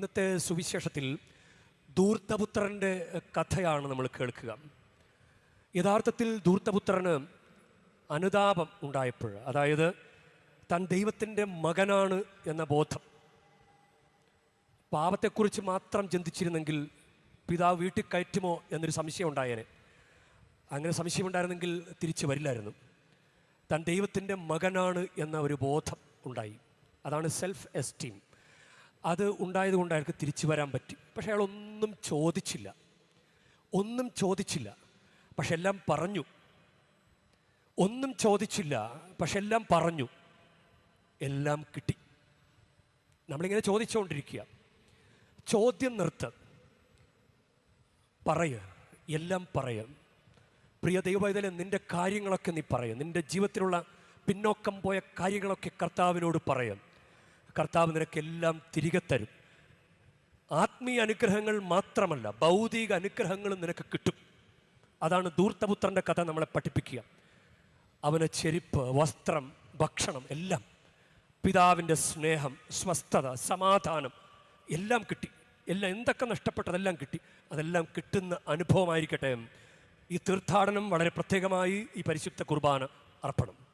ഇന്നത്തെ സുവിശേഷത്തിൽ ധൂർത്തപുത്രന്റെ കഥയാണ് നമ്മൾ കേൾക്കുക. യഥാർത്ഥത്തിൽ ധൂർത്തപുത്രന് അനുതാപം ഉണ്ടായപ്പോൾ അതായത് താൻ ദൈവത്തിന്റെ മകനാണ് എന്ന ബോധം. പാപത്തെക്കുറിച്ച് മാത്രം ചിന്തിച്ചിരുന്നെങ്കിൽ പിതാവ് വീട്ടിൽ കയറ്റുമോ എന്നൊരു സംശയം ഉണ്ടായേനെ. അങ്ങനെ സംശയമുണ്ടായിരുന്നെങ്കിൽ തിരിച്ചു വരില്ലായിരുന്നു. താൻ ദൈവത്തിന്റെ മകനാണ് എന്ന ഒരു ബോധം ഉണ്ടായി. അതാണ് സെൽഫ് എസ്റ്റീം അത് ഉണ്ടായതുകൊണ്ട് അയാൾക്ക് തിരിച്ചു വരാൻ പറ്റി. പക്ഷെ അയാൾ ഒന്നും ചോദിച്ചില്ല. ഒന്നും ചോദിച്ചില്ല. പക്ഷെ എല്ലാം പറഞ്ഞു. ഒന്നും ചോദിച്ചില്ല. പക്ഷെ എല്ലാം പറഞ്ഞു. എല്ലാം കിട്ടി. നമ്മളിങ്ങനെ ചോദിച്ചുകൊണ്ടിരിക്കുക. ചോദ്യം നിർത്ത്. പറയ. എല്ലാം പറയ. പ്രിയ ദൈവവൈതല നിന്റെ കാര്യങ്ങളൊക്കെ നീ പറയ. നിന്റെ ജീവിതത്തിലുള്ള പിന്നോക്കം പോയ കാര്യങ്ങളൊക്കെ കർത്താവിനോട് പറയാം. കർത്താവ് നിനക്കെല്ലാം തിരികെ തരും. ആത്മീയ അനുഗ്രഹങ്ങൾ മാത്രമല്ല ഭൗതിക അനുഗ്രഹങ്ങളും നിനക്ക് കിട്ടും. അതാണ് ദൂർത്തപുത്രന്റെ കഥ നമ്മളെ പഠിപ്പിക്കുക. അവന് ചെരുപ്പ് വസ്ത്രം ഭക്ഷണം എല്ലാം പിതാവിന്റെ സ്നേഹം സ്വസ്ഥത സമാധാനം എല്ലാം കിട്ടി. എല്ലാം എന്തൊക്കെ നഷ്ടപ്പെട്ടതെല്ലാം കിട്ടി. അതെല്ലാം കിട്ടുന്ന അനുഭവമായിരിക്കട്ടെ. ഈ തീർത്ഥാടനം വളരെ പ്രത്യേകമായി ഈ പരിശുദ്ധ കുർബാന അർപ്പണം.